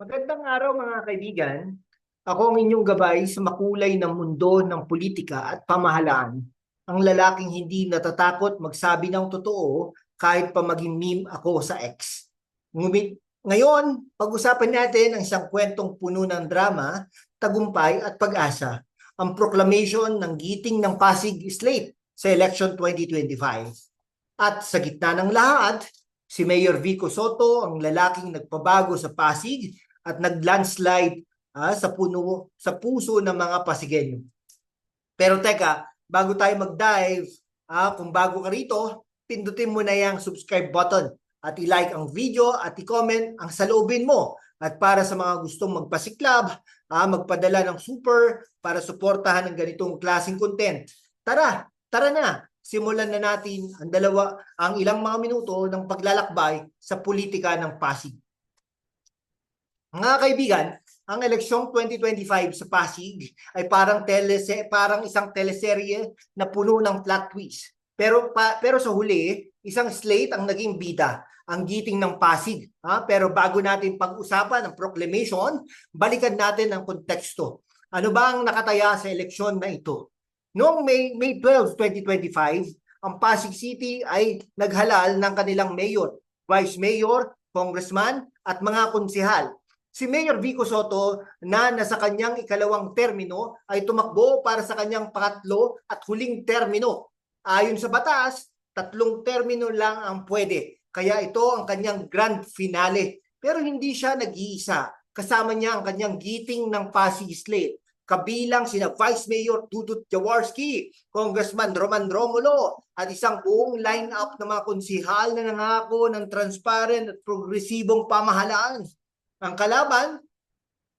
Magandang araw mga kaibigan. Ako ang inyong gabay sa makulay ng mundo ng politika at pamahalaan. Ang lalaking hindi natatakot magsabi ng totoo kahit pa maging meme ako sa X. Ngumit ngayon, pag-usapan natin ang isang kwentong puno ng drama, tagumpay at pag-asa. Ang proclamation ng giting ng Pasig Slate sa election 2025. At sa gitna ng lahat, si Mayor Vico Soto ang lalaking nagpabago sa Pasig at nag-landslide ah, sa puno sa puso ng mga Pasigenyo. Pero teka, bago tayo mag-dive, ah, kung bago ka rito, pindutin mo na yung subscribe button at i-like ang video at i-comment ang saloobin mo. At para sa mga gustong magpasiklab, ah, magpadala ng super para suportahan ng ganitong klaseng content. Tara, tara na. Simulan na natin ang dalawa ang ilang mga minuto ng paglalakbay sa politika ng Pasig. Mga kaibigan, ang eleksyong 2025 sa Pasig ay parang telese parang isang teleserye na puno ng plot twist. Pero pa, pero sa huli, isang slate ang naging bida, ang giting ng Pasig. Ha? Pero bago natin pag-usapan ang proclamation, balikan natin ang konteksto. Ano ba ang nakataya sa eleksyon na ito? Noong May, May 12, 2025, ang Pasig City ay naghalal ng kanilang mayor, vice mayor, congressman at mga konsehal si Mayor Vico Soto na nasa kanyang ikalawang termino ay tumakbo para sa kanyang pangatlo at huling termino. Ayon sa batas, tatlong termino lang ang pwede. Kaya ito ang kanyang grand finale. Pero hindi siya nag-iisa. Kasama niya ang kanyang giting ng Pasig Slate. Kabilang sina Vice Mayor Dudut Jaworski, Congressman Roman Romulo, at isang buong line-up ng mga konsihal na nangako ng transparent at progresibong pamahalaan. Ang kalaban,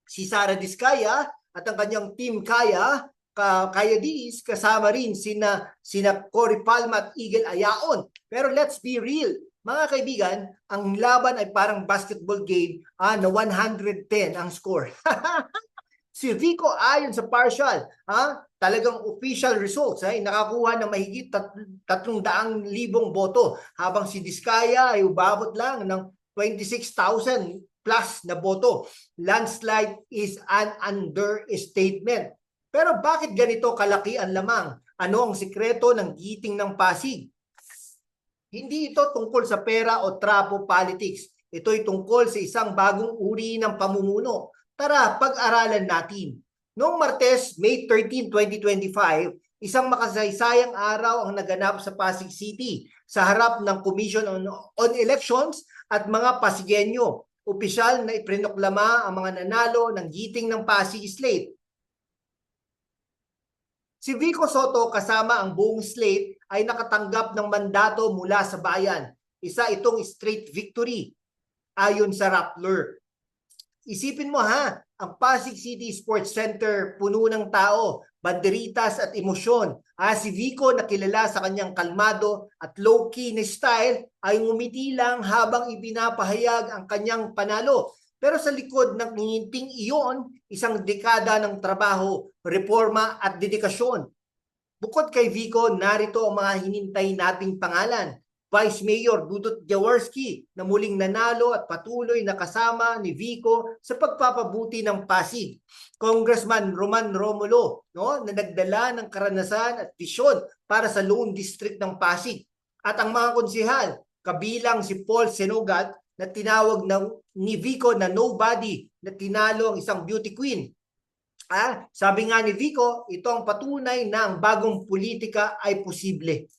si Sara Diskaya at ang kanyang team Kaya, ka, Kaya Diz, kasama rin sina, sina Cory Palma at Eagle Ayaon. Pero let's be real, mga kaibigan, ang laban ay parang basketball game ah, na 110 ang score. si Vico ayon sa partial, ha, talagang official results ay nakakuha ng mahigit tat, 300,000 boto habang si Diskaya ay ubabot lang ng 26,000 plus na boto. Landslide is an understatement. Pero bakit ganito kalaki ang lamang? Ano ang sikreto ng giting ng Pasig? Hindi ito tungkol sa pera o trapo politics. Ito'y tungkol sa isang bagong uri ng pamumuno. Tara, pag-aralan natin. Noong Martes, May 13, 2025, isang makasaysayang araw ang naganap sa Pasig City sa harap ng Commission on, on Elections at mga Pasigenyo opisyal na iprinoklama ang mga nanalo ng giting ng Pasig Slate. Si Vico Soto kasama ang buong slate ay nakatanggap ng mandato mula sa bayan. Isa itong straight victory ayon sa Rappler. Isipin mo ha, ang Pasig City Sports Center puno ng tao, banderitas at emosyon. Ah, si Vico na kilala sa kanyang kalmado at low-key na style ay ngumiti lang habang ipinapahayag ang kanyang panalo. Pero sa likod ng nginting iyon, isang dekada ng trabaho, reforma at dedikasyon. Bukod kay Vico, narito ang mga hinintay nating pangalan. Vice Mayor Dudut Jaworski na muling nanalo at patuloy na kasama ni Vico sa pagpapabuti ng Pasig. Congressman Roman Romulo no, na nagdala ng karanasan at visyon para sa Lone District ng Pasig. At ang mga konsihal, kabilang si Paul Senugat na tinawag ng ni Vico na nobody na tinalo ang isang beauty queen. Ah, sabi nga ni Vico, ito ang patunay na ang bagong politika ay posible.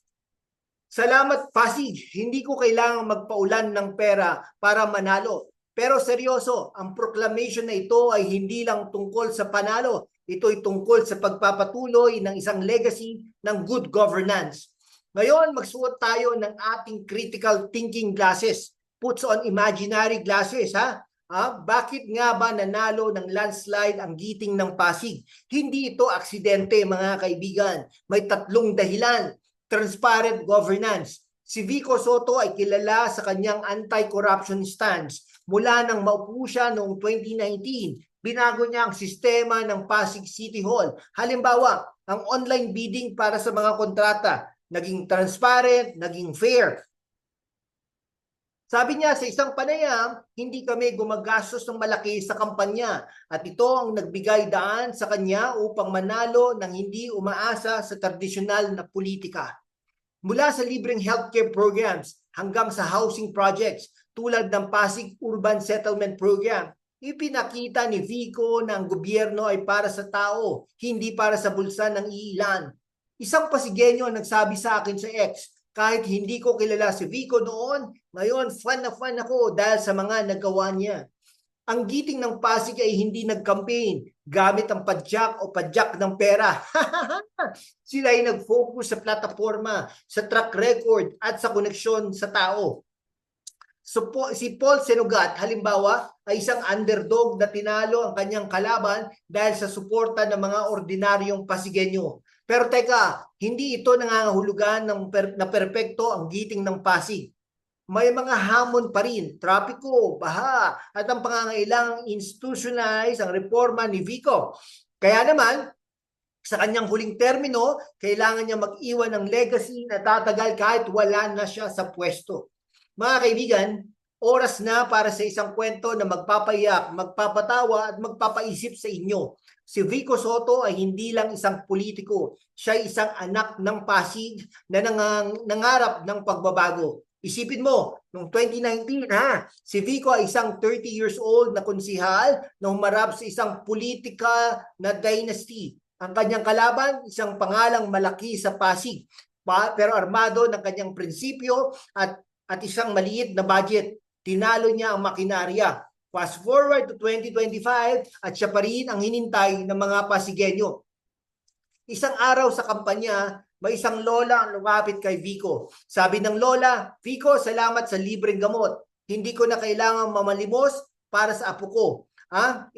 Salamat Pasig, hindi ko kailangang magpaulan ng pera para manalo. Pero seryoso, ang proclamation na ito ay hindi lang tungkol sa panalo. Ito ay tungkol sa pagpapatuloy ng isang legacy ng good governance. Ngayon, magsuot tayo ng ating critical thinking glasses. Puts on imaginary glasses, ha? Ha? Bakit nga ba nanalo ng landslide ang giting ng Pasig? Hindi ito aksidente mga kaibigan. May tatlong dahilan transparent governance. Si Vico Soto ay kilala sa kanyang anti-corruption stance. Mula nang maupo siya noong 2019, binago niya ang sistema ng Pasig City Hall. Halimbawa, ang online bidding para sa mga kontrata, naging transparent, naging fair. Sabi niya sa isang panayam, hindi kami gumagastos ng malaki sa kampanya at ito ang nagbigay daan sa kanya upang manalo ng hindi umaasa sa tradisyonal na politika. Mula sa libreng healthcare programs hanggang sa housing projects tulad ng Pasig Urban Settlement Program, ipinakita ni Vico na ang gobyerno ay para sa tao, hindi para sa bulsa ng iilan. Isang Pasigenyo ang nagsabi sa akin sa X, kahit hindi ko kilala si Vico noon, ngayon fan na fan ako dahil sa mga nagawa niya. Ang giting ng Pasig ay hindi nag-campaign gamit ang padyak o padyak ng pera. Sila ay nag-focus sa plataforma, sa track record at sa koneksyon sa tao. So, si Paul Senugat, halimbawa, ay isang underdog na tinalo ang kanyang kalaban dahil sa suporta ng mga ordinaryong Pasigenyo. Pero teka, hindi ito nangangahulugan ng per, na perpekto ang giting ng Pasig. May mga hamon pa rin, trapiko, baha, at ang pangangailangang institutionalize ang reforma ni Vico. Kaya naman, sa kanyang huling termino, kailangan niya mag-iwan ng legacy na tatagal kahit wala na siya sa pwesto. Mga kaibigan, oras na para sa isang kwento na magpapayak, magpapatawa at magpapaisip sa inyo. Si Vico Soto ay hindi lang isang politiko, siya ay isang anak ng Pasig na nangang, nangarap ng pagbabago. Isipin mo, noong 2019 ha, si Vico ay isang 30 years old na konsihal na humarap sa isang politika na dynasty. Ang kanyang kalaban, isang pangalang malaki sa Pasig, pa, pero armado ng kanyang prinsipyo at, at isang maliit na budget. Tinalo niya ang makinarya. Fast forward to 2025 at siya pa rin ang hinintay ng mga Pasigenyo. Isang araw sa kampanya, may isang lola ang lumapit kay Vico. Sabi ng lola, Vico, salamat sa libreng gamot. Hindi ko na kailangang mamalimos para sa apo ko. Ha?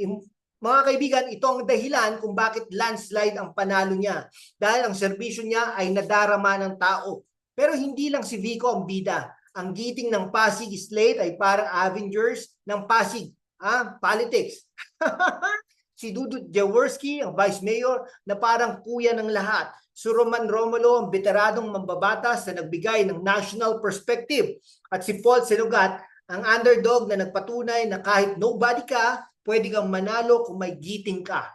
Mga kaibigan, ito ang dahilan kung bakit landslide ang panalo niya. Dahil ang serbisyo niya ay nadarama ng tao. Pero hindi lang si Vico ang bida. Ang giting ng Pasig Slate ay parang Avengers ng Pasig. Ah, politics. si Dudut Jaworski, ang Vice Mayor, na parang kuya ng lahat. Si Roman Romulo, ang veteranong mambabatas na nagbigay ng national perspective. At si Paul Senugat, ang underdog na nagpatunay na kahit nobody ka, pwede kang manalo kung may giting ka.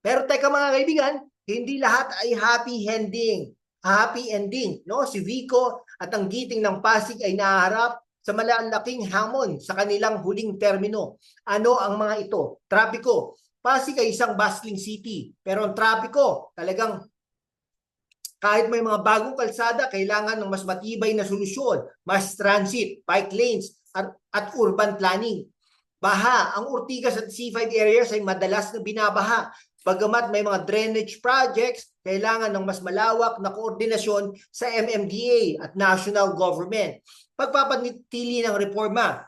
Pero teka mga kaibigan, hindi lahat ay happy ending. Happy ending, no? Si Vico at ang giting ng Pasig ay naharap sa malalaking hamon sa kanilang huling termino. Ano ang mga ito? Trapiko. Pasig ay isang bustling city, pero ang trapiko talagang kahit may mga bagong kalsada, kailangan ng mas matibay na solusyon, mas transit, bike lanes, at, at urban planning. Baha, ang Ortigas at C5 areas ay madalas na binabaha. Bagamat may mga drainage projects, kailangan ng mas malawak na koordinasyon sa MMDA at national government. Pagpapanitili ng reforma.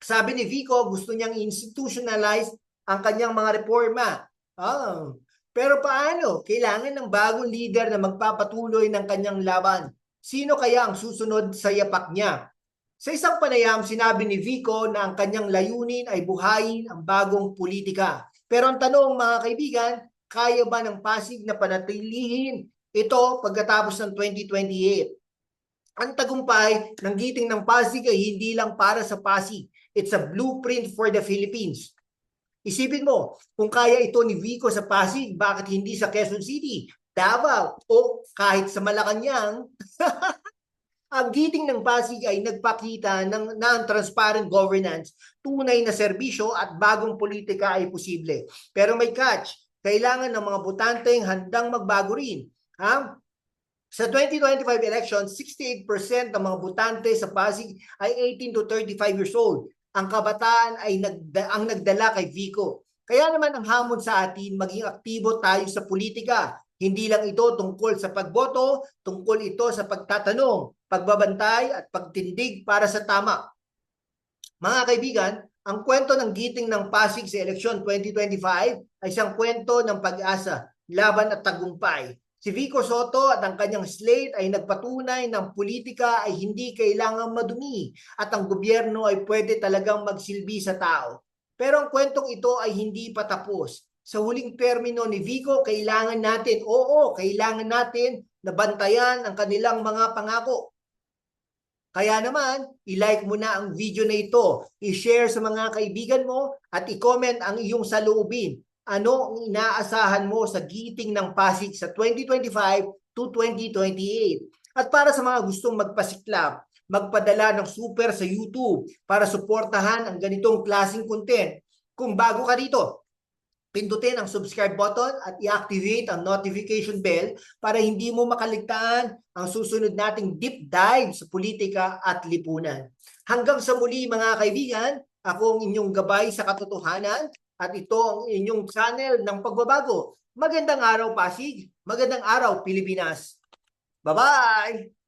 Sabi ni Vico, gusto niyang institutionalize ang kanyang mga reforma. Oh, pero paano? Kailangan ng bagong leader na magpapatuloy ng kanyang laban. Sino kaya ang susunod sa yapak niya? Sa isang panayam, sinabi ni Vico na ang kanyang layunin ay buhayin ang bagong politika. Pero ang tanong mga kaibigan, kaya ba ng Pasig na panatilihin ito pagkatapos ng 2028? Ang tagumpay ng giting ng Pasig ay hindi lang para sa Pasig. It's a blueprint for the Philippines. Isipin mo, kung kaya ito ni Vico sa Pasig, bakit hindi sa Quezon City, Davao, o kahit sa Malacanang? ang giting ng Pasig ay nagpakita ng non-transparent governance, tunay na serbisyo at bagong politika ay posible. Pero may catch, kailangan ng mga botante handang magbago rin. Ha? Sa 2025 election, 68% ng mga botante sa Pasig ay 18 to 35 years old. Ang kabataan ay nagda, ang nagdala kay Vico. Kaya naman ang hamon sa atin, maging aktibo tayo sa politika. Hindi lang ito tungkol sa pagboto, tungkol ito sa pagtatanong, pagbabantay at pagtindig para sa tama. Mga kaibigan, ang kwento ng giting ng Pasig sa eleksyon 2025 ay isang kwento ng pag-asa, laban at tagumpay. Si Vico Soto at ang kanyang slate ay nagpatunay ng politika ay hindi kailangang madumi at ang gobyerno ay pwede talagang magsilbi sa tao. Pero ang kwentong ito ay hindi pa tapos. Sa huling termino ni Vico, kailangan natin, oo, kailangan natin na bantayan ang kanilang mga pangako. Kaya naman, i-like mo na ang video na ito, i-share sa mga kaibigan mo at i-comment ang iyong saloobin. Ano ang inaasahan mo sa giting ng Pasig sa 2025 to 2028? At para sa mga gustong magpasiklap, magpadala ng super sa YouTube para suportahan ang ganitong klaseng content. Kung bago ka dito, pindutin ang subscribe button at i-activate ang notification bell para hindi mo makaligtaan ang susunod nating deep dive sa politika at lipunan. Hanggang sa muli mga kaibigan, ako ang inyong gabay sa katotohanan at ito ang inyong channel ng pagbabago. Magandang araw Pasig, magandang araw Pilipinas. Bye-bye!